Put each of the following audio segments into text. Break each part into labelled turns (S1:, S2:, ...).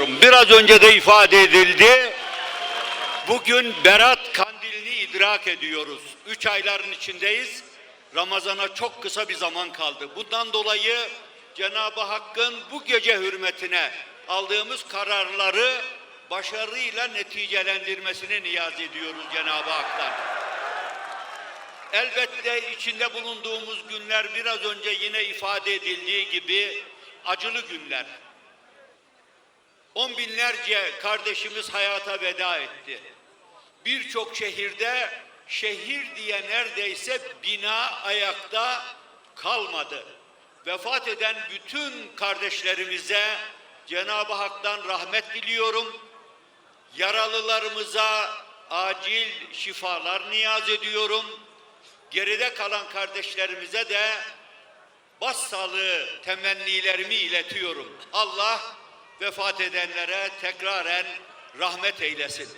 S1: biraz önce de ifade edildi. Bugün Berat Kandilini idrak ediyoruz. Üç ayların içindeyiz. Ramazana çok kısa bir zaman kaldı. Bundan dolayı Cenab-ı Hakk'ın bu gece hürmetine aldığımız kararları başarıyla neticelendirmesini niyaz ediyoruz Cenab-ı Hak'tan. Elbette içinde bulunduğumuz günler biraz önce yine ifade edildiği gibi acılı günler. On binlerce kardeşimiz hayata veda etti. Birçok şehirde şehir diye neredeyse bina ayakta kalmadı. Vefat eden bütün kardeşlerimize Cenab-ı Hak'tan rahmet diliyorum. Yaralılarımıza acil şifalar niyaz ediyorum. Geride kalan kardeşlerimize de başsağlığı temennilerimi iletiyorum. Allah vefat edenlere tekraren rahmet eylesin.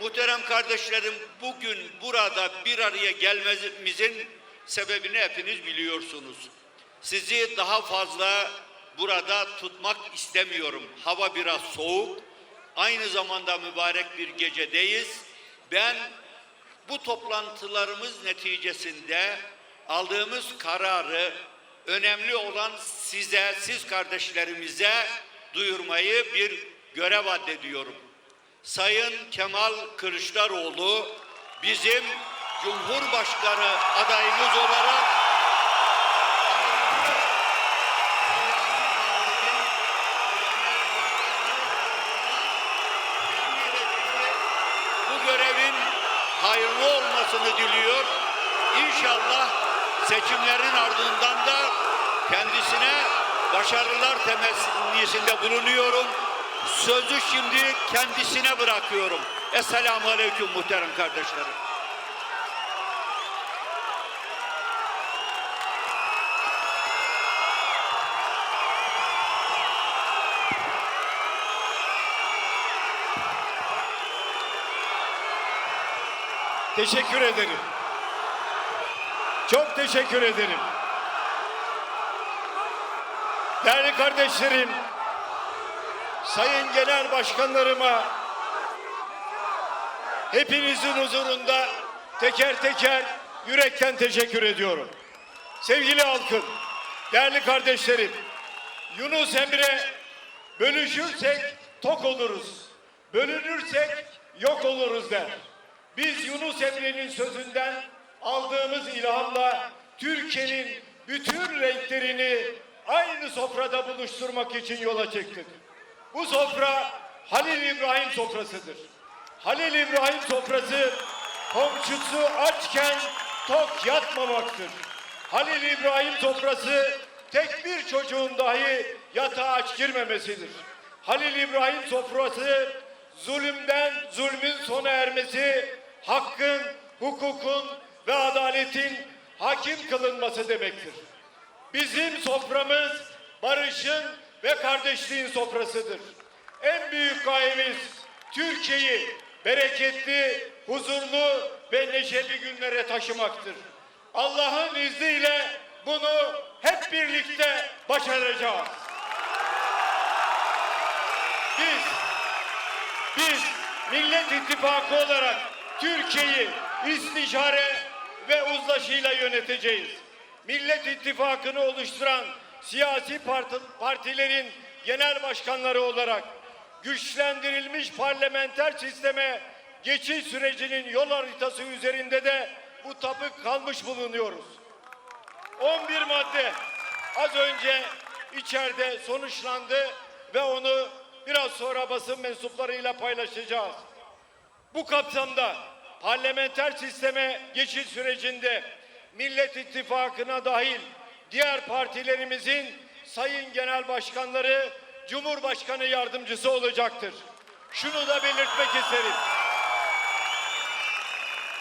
S1: Muhterem kardeşlerim bugün burada bir araya gelmemizin sebebini hepiniz biliyorsunuz. Sizi daha fazla burada tutmak istemiyorum. Hava biraz soğuk. Aynı zamanda mübarek bir gecedeyiz. Ben bu toplantılarımız neticesinde aldığımız kararı önemli olan size, siz kardeşlerimize duyurmayı bir görev addediyorum. Sayın Kemal Kılıçdaroğlu bizim Cumhurbaşkanı adayımız olarak bu görevin hayırlı olmasını diliyor. İnşallah seçimlerin ardından da kendisine başarılar temennisinde bulunuyorum. Sözü şimdi kendisine bırakıyorum. Esselamu Aleyküm muhterem kardeşlerim.
S2: Teşekkür ederim. Çok teşekkür ederim. Değerli kardeşlerim, sayın genel başkanlarıma hepinizin huzurunda teker teker yürekten teşekkür ediyorum. Sevgili halkım, değerli kardeşlerim, Yunus Emre bölüşürsek tok oluruz, bölünürsek yok oluruz der. Biz Yunus Emre'nin sözünden aldığımız ilhamla Türkiye'nin bütün renklerini aynı sofrada buluşturmak için yola çıktık. Bu sofra Halil İbrahim sofrasıdır. Halil İbrahim sofrası komşusu açken tok yatmamaktır. Halil İbrahim sofrası tek bir çocuğun dahi yatağa aç girmemesidir. Halil İbrahim sofrası zulümden zulmün sona ermesi, hakkın, hukukun ve adaletin hakim kılınması demektir. Bizim soframız barışın ve kardeşliğin sofrasıdır. En büyük gayemiz Türkiye'yi bereketli, huzurlu ve neşeli günlere taşımaktır. Allah'ın izniyle bunu hep birlikte başaracağız. Biz biz Millet İttifakı olarak Türkiye'yi istişare ve uzlaşıyla yöneteceğiz. Millet İttifakı'nı oluşturan siyasi parti, partilerin genel başkanları olarak güçlendirilmiş parlamenter sisteme geçiş sürecinin yol haritası üzerinde de bu tapık kalmış bulunuyoruz. 11 madde az önce içeride sonuçlandı ve onu biraz sonra basın mensuplarıyla paylaşacağız. Bu kapsamda parlamenter sisteme geçiş sürecinde Millet İttifakı'na dahil diğer partilerimizin sayın genel başkanları Cumhurbaşkanı yardımcısı olacaktır. Şunu da belirtmek isterim.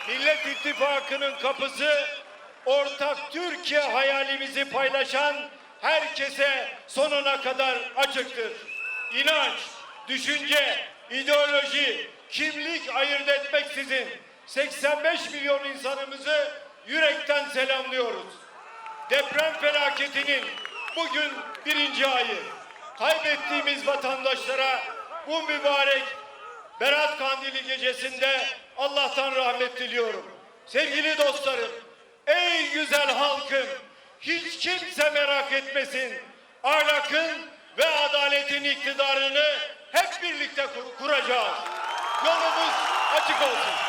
S2: Millet İttifakı'nın kapısı ortak Türkiye hayalimizi paylaşan herkese sonuna kadar açıktır. İnanç, düşünce, ideoloji, kimlik ayırt etmeksizin 85 milyon insanımızı yürekten selamlıyoruz. Deprem felaketinin bugün birinci ayı. Kaybettiğimiz vatandaşlara bu mübarek Berat Kandili gecesinde Allah'tan rahmet diliyorum. Sevgili dostlarım, ey güzel halkım, hiç kimse merak etmesin. Ahlakın ve adaletin iktidarını hep birlikte kur- kuracağız. Yolumuz açık olsun.